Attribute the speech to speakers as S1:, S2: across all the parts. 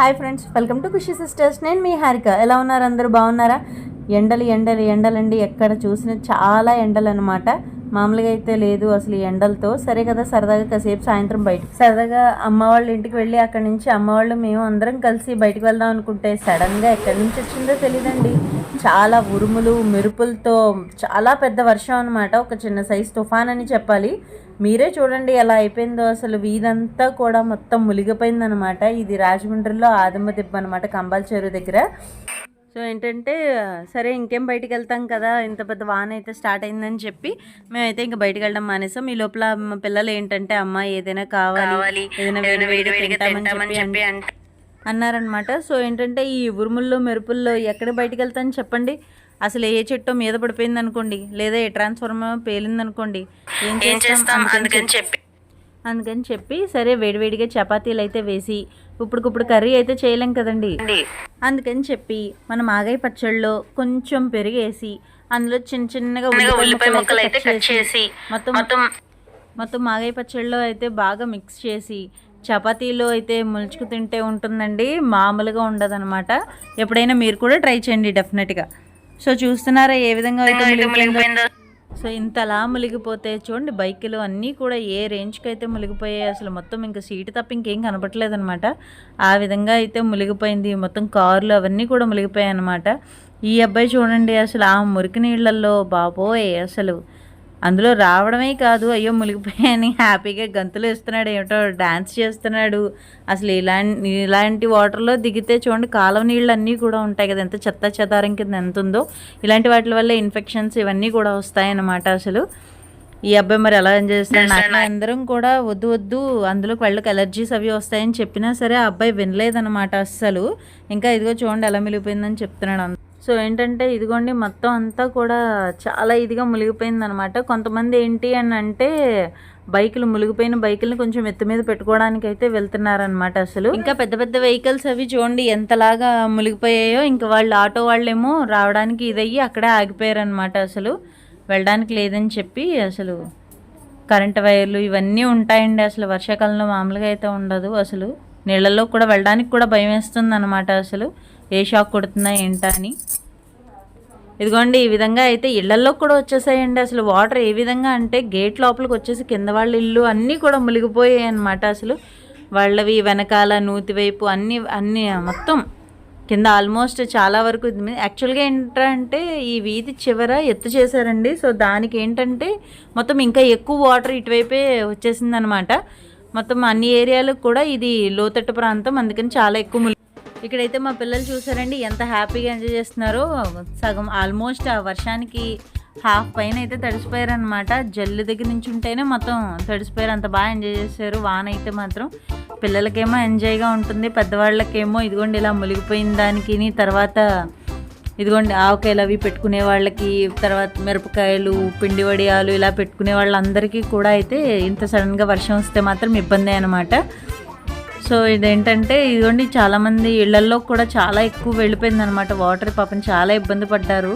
S1: Hi friends welcome to Khushi sisters. నేను మీ హారిక. ఎలా ఉన్నారు? అందరూ బాగున్నారా? ఎండలు ఎండలు ఎండలండి. ఎక్కడ చూసిన చాలా ఎండలు అనమాట మామూలుగా అయితే లేదు అసలు ఈ ఎండలతో. సరే కదా సరదాగా కాసేపు సాయంత్రం బయటకు సరదాగా అమ్మ వాళ్ళ ఇంటికి వెళ్ళి అక్కడి నుంచి అమ్మ వాళ్ళు మేము అందరం కలిసి బయటకు వెళ్దాం అనుకుంటే సడన్గా ఎక్కడి నుంచి వచ్చిందో తెలియదండి చాలా ఉరుములు మెరుపులతో చాలా పెద్ద వర్షం అనమాట ఒక చిన్న సైజ్ తుఫాన్ అని చెప్పాలి. మీరే చూడండి ఎలా అయిపోయిందో. అసలు వీధంతా కూడా మొత్తం మునిగిపోయిందనమాట ఇది రాజమండ్రిలో ఆదమ్మ దిబ్బ అనమాట కంబాల చెరువు దగ్గర. సో ఏంటంటే సరే ఇంకేం బయటికి వెళ్తాం కదా ఇంత పెద్ద వాన అయితే స్టార్ట్ అయిందని చెప్పి మేమైతే ఇంకా బయటికి వెళ్ళడం మానేసాం. ఈ లోపల మా పిల్లలు ఏంటంటే అమ్మ ఏదైనా కావాలి ఏదైనా వేడి తింటామని చెప్పి అన్నారనమాట సో ఏంటంటే ఈ ఉరుముల్లో మెరుపుల్లో ఎక్కడ బయటికి వెళ్తాను చెప్పండి. అసలు ఏ చెట్టో మీద పడిపోయింది అనుకోండి లేదా ఏ ట్రాన్స్ఫార్మర్ పేలింది అనుకోండి ఏం చేస్తాం? అందుకని చెప్పి అందుకని చెప్పి సరే వేడివేడిగా చపాతీలు అయితే వేసి ఇప్పుడుకిప్పుడు కర్రీ అయితే చేయలేం కదండి. అందుకని చెప్పి మనం ఆగాయి పచ్చళ్ళలో కొంచెం పెరిగేసి అందులో చిన్న చిన్నగా ఉల్లిపాయ ముక్కలు అయితే కట్ చేసి మొత్తం మొత్తం మొత్తం మాగాయి పచ్చళ్ళలో అయితే బాగా మిక్స్ చేసి చపాతీలో అయితే ములుచుకు తింటే ఉంటుందండి మామూలుగా ఉండదన్నమాట. ఎప్పుడైనా మీరు కూడా ట్రై చేయండి డెఫినెట్గా సో చూస్తున్నారా ఏ విధంగా అయితే మునిగిపోయిందో సో ఇంతలా మునిగిపోతే చూడండి బైకులు అన్నీ కూడా ఏ రేంజ్కి అయితే మునిగిపోయాయి అసలు మొత్తం ఇంకా సీటు తప్ప ఇంకేం కనపట్లేదు అనమాట ఆ విధంగా అయితే మునిగిపోయింది మొత్తం కార్లు అవన్నీ కూడా మునిగిపోయాయి అనమాట ఈ అబ్బాయి చూడండి అసలు ఆ మురికి నీళ్ళల్లో బాబోయ్ అసలు అందులో రావడమే కాదు అయ్యో మునిగిపోయాయని హ్యాపీగా గంతులు వేస్తున్నాడు ఏమిటో డ్యాన్స్ చేస్తున్నాడు. అసలు ఇలాంటి ఇలాంటి వాటర్లో దిగితే చూడండి కాలువ నీళ్ళు అన్నీ కూడా ఉంటాయి కదా ఎంత చెత్త చెదారం కింద ఎంత ఉందో. ఇలాంటి వాటి వల్ల ఇన్ఫెక్షన్స్ ఇవన్నీ కూడా వస్తాయన్నమాట అసలు. ఈ అబ్బాయి మరి ఎలా ఎంజాయ్ చేస్తున్నాడు? నాకు అందరం కూడా వద్దు వద్దు అందులోకి వెళ్ళకి ఎలర్జీస్ అవి వస్తాయని చెప్పినా సరే ఆ అబ్బాయి వినలేదన్నమాట అస్సలు. ఇంకా ఇదిగో చూడండి ఎలా మిలిగిపోయిందని చెప్తున్నాడు సో ఏంటంటే ఇదిగోండి మొత్తం అంతా కూడా చాలా ఇదిగా మునిగిపోయిందనమాట. కొంతమంది ఏంటి అని అంటే బైకులు మునిగిపోయిన బైకులను కొంచెం ఎత్తు మీద పెట్టుకోవడానికి అయితే వెళ్తున్నారనమాట అసలు. ఇంకా పెద్ద పెద్ద వెహికల్స్ అవి చూడండి ఎంతలాగా మునిగిపోయాయో. ఇంకా వాళ్ళు ఆటో వాళ్ళేమో రావడానికి ఇదయ్యి అక్కడే ఆగిపోయారనమాట అసలు. వెళ్ళడానికి లేదని చెప్పి అసలు కరెంట్ వైర్లు ఇవన్నీ ఉంటాయండి అసలు. వర్షాకాలంలో మామూలుగా అయితే ఉండదు అసలు. నీళ్ళల్లో కూడా వెళ్ళడానికి కూడా భయం వేస్తుంది అనమాట అసలు. ఏ షాక్ కొడుతుందా ఏంటా అని. ఇదిగోండి ఈ విధంగా అయితే ఇళ్ళల్లో కూడా వచ్చేసాయండి. అసలు వాటర్ ఏ విధంగా అంటే గేట్ లోపలికి వచ్చేసి కింద వాళ్ళ ఇల్లు అన్నీ కూడా మునిగిపోయాయి అనమాట అసలు. వాళ్ళవి వెనకాల నూతి వైపు అన్ని అన్ని మొత్తం కింద ఆల్మోస్ట్ చాలా వరకు యాక్చువల్గా ఏంటంటే ఈ వీధి చివర ఎత్తు చేశారండి. సో దానికి ఏంటంటే మొత్తం ఇంకా ఎక్కువ వాటర్ ఇటువైపే వచ్చేసింది అనమాట మొత్తం అన్ని ఏరియాలకు కూడా ఇది లోతట్టు ప్రాంతం. అందుకని చాలా ఎక్కువ ములి- ఇక్కడైతే మా పిల్లలు చూసారండి ఎంత హ్యాపీగా ఎంజాయ్ చేస్తున్నారో. సగం ఆల్మోస్ట్ ఆ వర్షానికి హాఫ్ పైన అయితే తడిసిపోయారు అనమాట జల్లు దగ్గర నుంచి ఉంటేనే మొత్తం తడిసిపోయారు అంత బాగా ఎంజాయ్ చేశారు. వాన అయితే మాత్రం పిల్లలకేమో ఎంజాయ్గా ఉంటుంది పెద్దవాళ్ళకేమో ఇదిగోండి ఇలా మునిగిపోయిన దానికి తర్వాత ఇదిగోండి ఆవకాయలు అవి పెట్టుకునే వాళ్ళకి తర్వాత మిరపకాయలు పిండి వడియాలు ఇలా పెట్టుకునే వాళ్ళందరికీ కూడా అయితే ఇంత సడన్గా వర్షం వస్తే మాత్రం ఇబ్బంది అనమాట సో ఇదేంటంటే ఇదిగోండి చాలామంది ఇళ్ళల్లో కూడా చాలా ఎక్కువ వెళ్ళిపోయింది అనమాట వాటర్. పాపం చాలా ఇబ్బంది పడ్డారు.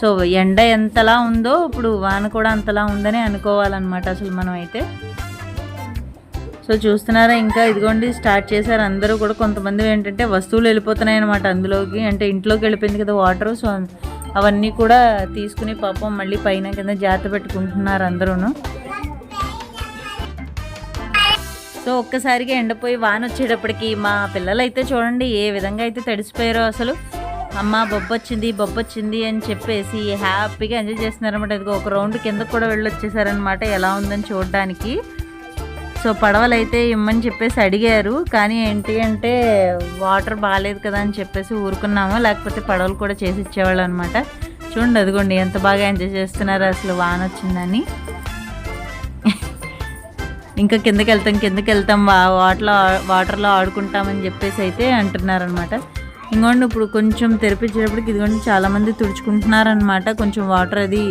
S1: సో ఎండ ఎంతలా ఉందో ఇప్పుడు వాన కూడా అంతలా ఉందని అనుకోవాలన్నమాట అసలు మనం అయితే సో చూస్తున్నారా ఇంకా ఇదిగోండి స్టార్ట్ చేశారు అందరూ కూడా. కొంతమంది ఏంటంటే వస్తువులు వెళ్ళిపోతున్నాయి అనమాట అందులోకి. అంటే ఇంట్లోకి వెళ్ళిపోయింది కదా వాటర్ సో అవన్నీ కూడా తీసుకుని పాపం మళ్ళీ పైన కింద జాగ్రత్త పెట్టుకుంటున్నారు అందరూను. సో ఒక్కసారిగా ఎండపోయి వాన వచ్చేటప్పటికి మా పిల్లలు అయితే చూడండి ఏ విధంగా అయితే తడిసిపోయారో అసలు. అమ్మ బొబ్బొచ్చింది బొబ్బొచ్చింది అని చెప్పేసి హ్యాపీగా ఎంజాయ్ చేస్తున్నారనమాట ఇదిగో ఒక రౌండ్ కిందకు కూడా వెళ్ళి వచ్చేసారనమాట ఎలా ఉందని చూడడానికి. సో పడవలు అయితే ఇమ్మని చెప్పేసి అడిగారు. కానీ ఏంటి అంటే వాటర్ బాగాలేదు కదా అని చెప్పేసి ఊరుకున్నాము. లేకపోతే పడవలు కూడా చేసి ఇచ్చేవాళ్ళు అనమాట చూడండి అదిగోండి ఎంత బాగా ఎంజాయ్ చేస్తున్నారు అసలు వాన వచ్చిందని ఇంకా కిందకి వెళ్తాం కిందకి వెళ్తాం వా- వాటర్లో వాటర్లో ఆడుకుంటామని చెప్పేసి అయితే అంటున్నారనమాట ఇంకోండి ఇప్పుడు కొంచెం తెరిపించేటప్పటికి ఇదిగోండి చాలామంది తుడుచుకుంటున్నారనమాట కొంచెం వాటర్ అది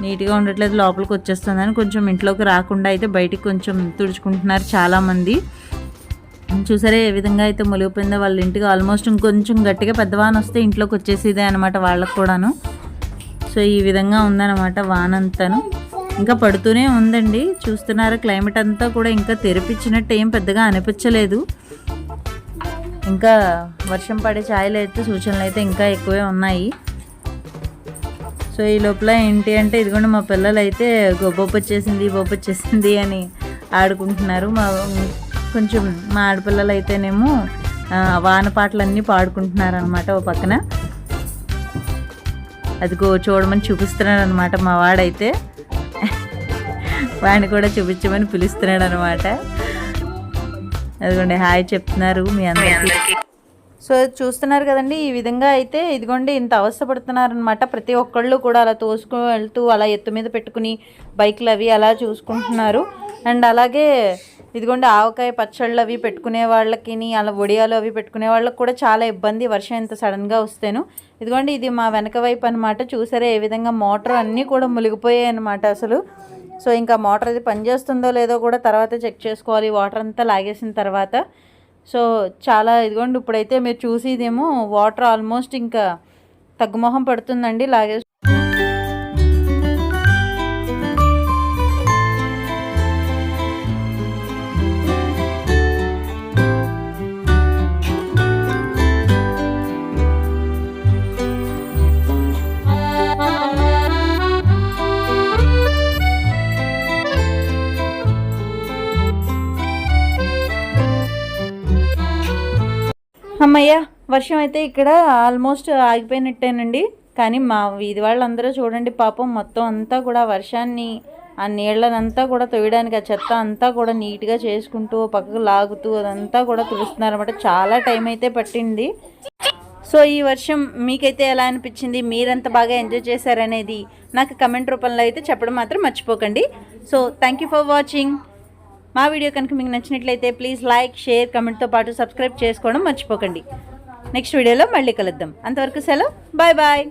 S1: నీట్గా ఉండట్లేదు లోపలికి వచ్చేస్తుందని కొంచెం ఇంట్లోకి రాకుండా అయితే బయటికి కొంచెం తుడుచుకుంటున్నారు చాలామంది. చూసారే ఏ విధంగా అయితే మొలిగిపోయిందో వాళ్ళ ఇంటికి ఆల్మోస్ట్ ఇంకొంచెం గట్టిగా పెద్దవాన వస్తే ఇంట్లోకి వచ్చేసేదే అనమాట వాళ్ళకు కూడాను. సో ఈ విధంగా ఉందన్నమాట వానంతను. ఇంకా పడుతూనే ఉందండి. చూస్తున్నారా క్లైమేట్ అంతా కూడా ఇంకా తెరిపించినట్టు ఏం పెద్దగా అనిపించలేదు. ఇంకా వర్షం పడే ఛాయలు అయితే సూచనలు అయితే ఇంకా ఎక్కువే ఉన్నాయి. సో ఈ లోపల ఏంటి అంటే ఇదిగోండి మా పిల్లలు అయితే బొబ్బ వచ్చేసింది బొబ్బ వచ్చేసింది అని ఆడుకుంటున్నారు. మా కొంచెం మా ఆడపిల్లలు అయితేనేమో వాన పాటలన్నీ పాడుకుంటున్నారు అనమాట ఓ పక్కన. అదిగో చూడమని చూపిస్తున్నారు అనమాట మా వాడైతే. వాడిని కూడా చూపించమని పిలుస్తున్నాడు అనమాట అదిగోండి హాయ్ చెప్తున్నారు మీ అందరికీ. సో చూస్తున్నారు కదండి ఈ విధంగా అయితే ఇదిగోండి ఇంత అవస్థపడుతున్నారు అనమాట ప్రతి ఒక్కళ్ళు కూడా అలా తోసుకు వెళ్తూ అలా ఎత్తు మీద పెట్టుకుని బైక్లు అవి అలా చూసుకుంటున్నారు. అండ్ అలాగే ఇదిగోండి ఆవకాయ పచ్చళ్ళు అవి పెట్టుకునే వాళ్ళకి అలా వడియాలు అవి పెట్టుకునే వాళ్ళకి కూడా చాలా ఇబ్బంది. వర్షం ఇంత సడన్గా వస్తేను. ఇదిగోండి ఇది మా వెనక వైపు అనమాట చూసారా ఏ విధంగా మోటార్ అన్నీ కూడా మునిగిపోయాయి అనమాట అసలు. సో ఇంకా మోటార్ అది పనిచేస్తుందో లేదో కూడా తర్వాత చెక్ చేసుకోవాలి. వాటర్ అంతా లాగేసిన తర్వాత. సో చాలా ఇదిగోండి ఇప్పుడైతే మీరు చూసి వాటర్ ఆల్మోస్ట్ ఇంకా తగ్గుమొహం పడుతుందండి లాగే అమ్మయ్య వర్షం అయితే ఇక్కడ ఆల్మోస్ట్ ఆగిపోయినట్టేనండి. కానీ మా వీధి వాళ్ళందరూ చూడండి పాపం మొత్తం అంతా కూడా వర్షాన్ని ఆ నీళ్ళనంతా కూడా తొయ్యడానికి ఆ చెత్త అంతా కూడా నీట్గా చేసుకుంటూ పక్కకు లాగుతూ అదంతా కూడా తుడుస్తున్నారు అనమాట చాలా టైం అయితే పట్టింది. సో ఈ వర్షం మీకైతే ఎలా అనిపించింది? మీరంత బాగా ఎంజాయ్ చేశారనేది నాకు కమెంట్ రూపంలో అయితే చెప్పడం మాత్రం మర్చిపోకండి. So thank you for watching. మా వీడియో కనుక మీకు నచ్చినట్లయితే ప్లీజ్ లైక్ షేర్ కమెంట్తో పాటు సబ్స్క్రైబ్ చేసుకోవడం మర్చిపోకండి. నెక్స్ట్ వీడియోలో మళ్ళీ కలుద్దాం. అంతవరకు సెలవు. Bye bye